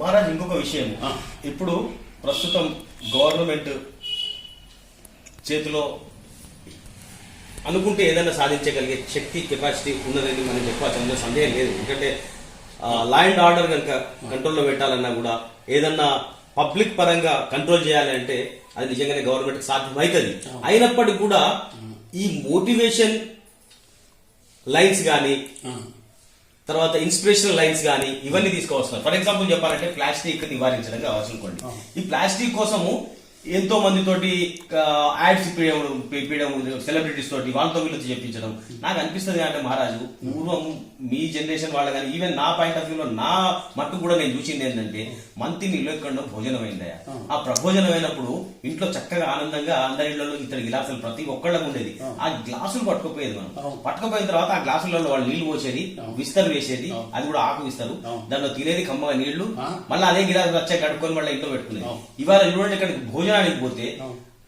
మహారాజ్ ఇంకొక విషయం. ఇప్పుడు ప్రస్తుతం గవర్నమెంట్ చేతిలో అనుకుంటే ఏదైనా సాధించగలిగే శక్తి కెపాసిటీ ఉన్నదని మనం చెప్పవచ్చు అందులో సందేహం లేదు. ఎందుకంటే లా అండ్ ఆర్డర్ కనుక కంట్రోల్లో పెట్టాలన్నా కూడా ఏదన్నా పబ్లిక్ పరంగా కంట్రోల్ చేయాలంటే అది నిజంగానే గవర్నమెంట్ సాధ్యమవుతుంది అయినప్పటికీ కూడా ఈ మోటివేషన్ లైన్స్ కానీ తర్వాత ఇన్స్పిరేషనల్ లైన్స్ కానీ ఇవన్నీ తీసుకోవస్తున్నారు ఫర్ ఎగ్జాంపుల్ చెప్పాలంటే ప్లాస్టిక్ నివారించడం కావచ్చు అనుకోండి ఈ ప్లాస్టిక్ కోసము ఎంతో మంది తోటి యాడ్స్ ఇప్పించడం సెలబ్రిటీస్ తోటి వాళ్ళతో వీళ్ళతో చెప్పించడం. నాకు అనిపిస్తుంది అంటే మహారాజు పూర్వం మీ జనరేషన్ వాళ్ళ కానీ ఈవెన్ నా పాయింట్ ఆఫ్ వ్యూలో నా మట్టు కూడా నేను చూసింది ఏంటంటే మంతి నీళ్ళు ఎక్కడ భోజనం అయిందయ్య. ఆ. ప్రభోజనం అయినప్పుడు ఇంట్లో చక్కగా ఆనందంగా అందరి ఇళ్ళలో ఇతర గిలాసులు ప్రతి ఒక్కళ్ళకు ఉండేది. ఆ. గ్లాసులు పట్టుకుపోయేది మనం. పట్టుకుపోయిన తర్వాత ఆ గ్లాసులలో వాళ్ళు నీళ్ళు పోసేది విస్తరు వేసేది అది కూడా ఆకు విస్తరు. దాంట్లో తినేది కమ్మగా నీళ్ళు. మళ్ళీ అదే గిలాసు వచ్చాక కడుక్కొని మళ్ళీ ఇంట్లో పెట్టుకునేది. ఇవాళ చూడండి ఇక్కడికి భోజనానికి పోతే.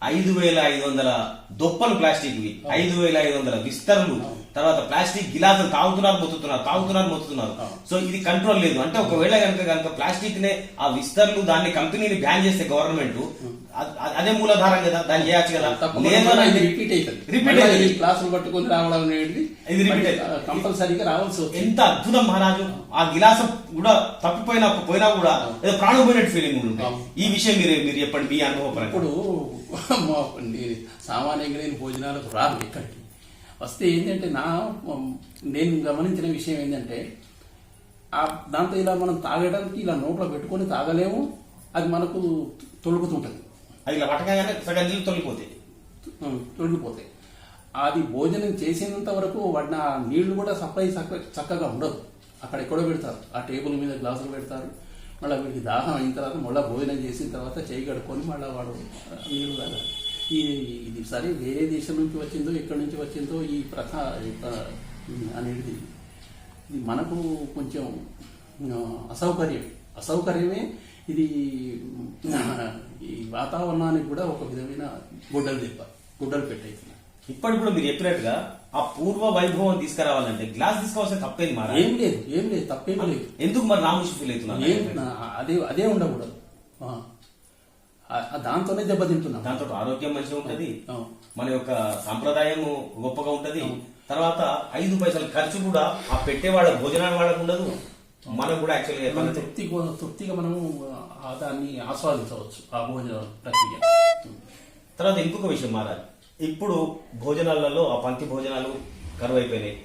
ఐదు వేల ఐదు వందల దొప్పలు ప్లాస్టిక్ వి ఐదు వేల ఐదు వందల విస్తరులు తర్వాత ప్లాస్టిక్ గిలాసులు తాగుతున్నారు మొత్తుతున్నారు తాగుతున్నారు మొత్తుతున్నారు. సో ఇది కంట్రోల్ లేదు. అంటే ఒకవేళ కనుక కనుక ప్లాస్టిక్ నే ఆ విస్తరులు దాన్ని కంపెనీని బ్యాన్ చేస్తే గవర్నమెంట్ అదే మూలాధారం కదా దాన్ని చేయొచ్చు కదా. రిపీట్ అవుతుంది. రిపీట్ అవుతుంది. క్లాసులు పట్టుకొని రావడం ఇది రిపీట్. కంపల్సరీగా రావాల్సి ఎంత అద్భుతం మహారాజు. ఆ గిలాసం కూడా తప్పిపోయినా పోయినా కూడా ఏదో ప్రాణం పోయినట్టు ఫీలింగ్ ఉంటుంది. ఈ విషయం మీరు మీరు చెప్పండి మీ అనుభవపరంగా ఇప్పుడు మా- నే- సామాన్యంగా నేను భోజనాలకు రాను ఇక్కడికి. వస్తే ఏంటంటే నా నేను గమనించిన విషయం ఏంటంటే ఆ దాంతో ఇలా మనం తాగడానికి ఇలా నోట్లో పెట్టుకొని తాగలేము అది మనకు తొలుగుతుంటుంది అది ఇలా పట్టగానే సగం నీళ్ళు తొలిపోతాయి తొలగిపోతాయి. అది భోజనం చేసినంత వరకు వాడిన నీళ్ళు కూడా సప్లై చక్క- చక్కగా ఉండదు. అక్కడ ఎక్కడో పెడతారు. ఆ టేబుల్ మీద గ్లాసులు పెడతారు. మళ్ళీ వీడికి దాహం అయిన తర్వాత మళ్ళీ భోజనం చేసిన తర్వాత చేయి కడుక్కొని మళ్ళీ వాడు ఆ, నీళ్ళు తాగాలి. ఈ ఇది సరే వేరే దేశం నుంచి వచ్చిందో ఎక్కడి నుంచి వచ్చిందో ఈ ప్రథ అనేది ఇది మనకు కొంచెం అసౌకర్యం. అసౌకర్యమే ఇది ఈ వాతావరణానికి కూడా ఒక విధమైన గుడ్డలు దెబ్బ గుడ్డలు పెట్టేస్తున్నారు ఇప్పటి కూడా మీరు చెప్పినట్టుగా ఆ పూర్వ వైభవం తీసుకురావాలంటే గ్లాస్ తీసుకోవాల్సిన తప్పేది మారా ఏం లేదు ఏం లేదు తప్పేం లేదు. ఎందుకు మరి నామూషి ఫీల్ అవుతున్నారు? అదే అదే ఉండకూడదు. దాంతోనే దెబ్బతింటున్నాం. దాంతో ఆరోగ్యం మంచిగా ఉంటది. మన యొక్క సాంప్రదాయం గొప్పగా ఉంటది. తర్వాత ఐదు పైసల ఖర్చు కూడా ఆ పెట్టే వాళ్ళ భోజనాన్ని వాళ్ళకు ఉండదు. మనం కూడా మన యాక్చువల్గా తృప్తి తృప్తిగా మనము దాన్ని ఆస్వాదించవచ్చు ఆ భోజన ప్రక్రియ. తర్వాత ఇంకొక విషయం మారాలి. ఇప్పుడు భోజనాలలో ఆ పంక్తి భోజనాలు కరువు అయిపోయినాయి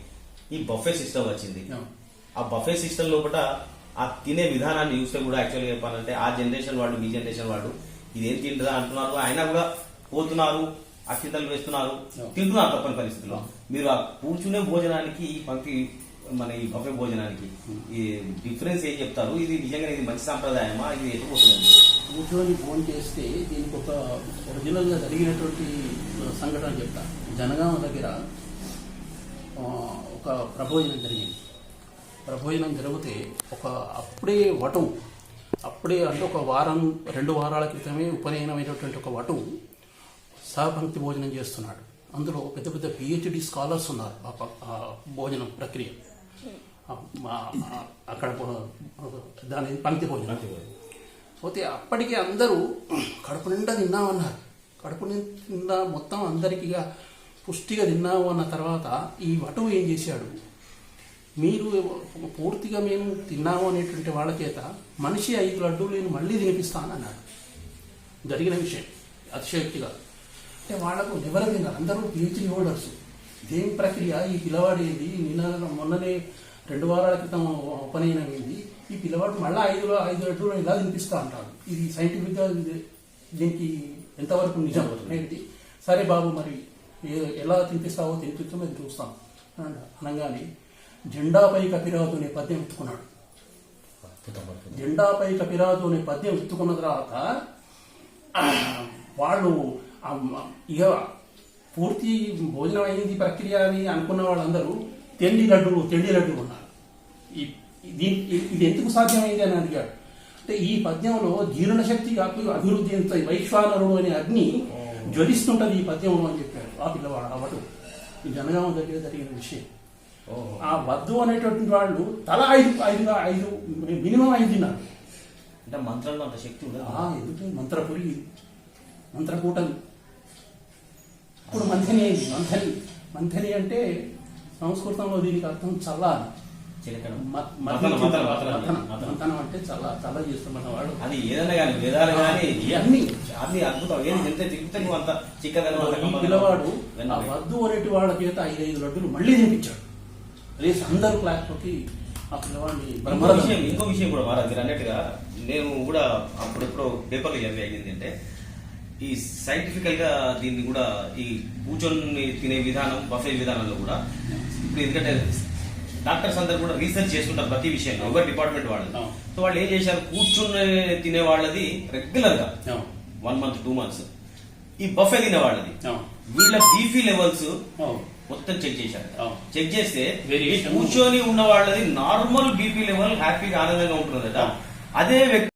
ఈ బఫే సిస్టమ్ వచ్చింది. ఆ. ఆ బఫే సిస్టమ్ లోపల ఆ తినే విధానాన్ని చూస్తే కూడా యాక్చువల్గా చెప్పాలంటే ఆ జనరేషన్ వాళ్ళు మీ జనరేషన్ వాళ్ళు ఇదేం తింటుందా అంటున్నారు? అయినా కూడా పోతున్నారు అక్షింతలు వేస్తున్నారు. తింటున్నారు తప్పని పరిస్థితుల్లో. మీరు ఆ కూర్చునే భోజనానికి ఈ పంక్తి మన ఈ బఫే భోజనానికి ఈ డిఫరెన్స్ ఏం చెప్తారు? ఇది నిజంగా ఇది మంచి సాంప్రదాయమా? ఇది ఎటుపోతుంది కూర్చొని ఫోన్ చేస్తే దీనికి ఒక ఒరిజినల్గా జరిగినటువంటి సంఘటన చెప్తా. జనగామ దగ్గర ఒక ప్రభోజనం జరిగింది. ప్రభోజనం జరిగితే ఒక అప్పుడే వటువు అప్పుడే అంటే ఒక వారం రెండు వారాల క్రితమే ఉపనయనమైనటువంటి ఒక వటువు సహపంక్తి భోజనం చేస్తున్నాడు. అందులో పెద్ద పెద్ద పిహెచ్డి స్కాలర్స్ ఉన్నారు ఆ భోజనం ప్రక్రియ. అక్కడ దాని పంక్తి భోజనం. పోతే అప్పటికే అందరూ కడుపు నిండా తిన్నామన్నారు. కడుపు నిండా మొత్తం అందరికీ పుష్టిగా తిన్నాము అన్న తర్వాత ఈ వటువు ఏం చేశాడు? మీరు పూర్తిగా మేము తిన్నాము అనేటువంటి వాళ్ళ చేత మనిషి ఐదు లడ్డూలు నేను మళ్ళీ తినిపిస్తానన్నాడు జరిగిన విషయం అతిశయోక్తిగా. అంటే వాళ్ళకు ఎవరు తిన్నారు అందరూ పిహెచ్డి హోల్డర్స్. ఇదేం ప్రక్రియ? ఈ పిల్లవాడు ఏంది? నిన్న మొన్ననే రెండు వారాల క్రితం ఉపనయనమైంది ఈ పిల్లవాడు మళ్ళీ ఐదు ఐదు లడ్డూలు ఇలా తినిపిస్తా అంటాడు. ఇది సైంటిఫిక్గా దీనికి ఎంతవరకు నిజం? ఏంటి? సరే బాబు మరి ఎలా తినిపిస్తావో తినిపించో మేము చూస్తాం. అన్నాడు. అనగానే జెండాపై కపిరాజు అనే పద్యం ఎత్తుకున్నాడు. జెండాపై కపిరాజు అనే పద్యం ఎత్తుకున్న తర్వాత వాళ్ళు ఇక పూర్తి భోజనం అయింది ప్రక్రియ అని అనుకున్న వాళ్ళందరూ తెండి లడ్డు తెండి లడ్డు ఉన్నారు. ఇది ఎందుకు సాధ్యమైంది అని అడిగాడు. అంటే ఈ పద్యంలో జీర్ణ శక్తి అభి- అభివృద్ధి ఎంత వైశ్వానరుడు అనే అగ్ని జ్వలిస్తుంటది ఈ పద్యంలో అని చెప్పాడు ఆ పిల్లవాడు అవడు ఈ జనగామ దగ్గర జరిగిన విషయం. ఆ వద్దు అనేటటువంటి వాళ్ళు తల ఐదు ఐదు ఐదు మినిమం ఐదు తిన్నారు అంటే మంత్రంలో అంత శక్తి ఉండదు ఆ, ఎందుకు మంత్రపురి మంత్రకూటమి ఇప్పుడు మంథని మంథని మంథని అంటే సంస్కృతంలో దీనికి అర్థం చల్ల అని. చిలకడం మ- మతనం, మథనం, మతనం, మతనం, మథనం. మతనం. మంథనం అంటే చల్ల చల్ల చేస్తున్న వాడు అది ఏదైనా కానీ వేదాలు కానీ ఇవన్నీ. అది అద్భుతం ఏది ఎంత నువ్వు అంత చిక్కదనం. పిల్లవాడు. వద్దు అనేటి వాళ్ళ చేత ఐదైదు లడ్డులు మళ్ళీ తినిపించాడు రేసి అందరూ ఆ పిల్లవాడిని ఇంకో విషయం ఇంకో విషయం కూడా మహారాజ్ మీరు అన్నట్టుగా నేను కూడా అప్పుడెప్పుడు పేపర్లో చదివి అయింది అంటే ఈ సైంటిఫికల్గా దీన్ని కూడా ఈ కూర్చొని తినే విధానం బఫే విధానంలో కూడా ఇప్పుడు ఎందుకంటే డాక్టర్స్ అందరు కూడా రీసెర్చ్ చేస్తుంటారు ప్రతి విషయంలో ఎవరి డిపార్ట్మెంట్ వాళ్ళు. సో వాళ్ళు ఏం చేశారు? కూర్చుని తినే వాళ్ళది రెగ్యులర్గా వన్ మంత్ టూ మంత్స్. ఈ బఫే తినే వాళ్ళది. వీళ్ళ బీఫీ లెవెల్స్. మొత్తం చెక్ చేశారు. చెక్ చేస్తే కూర్చొని ఉన్న వాళ్ళది నార్మల్ బీపీ లెవెల్ హ్యాపీగా ఆనందంగా ఉంటుందట. అదే వ్యక్తి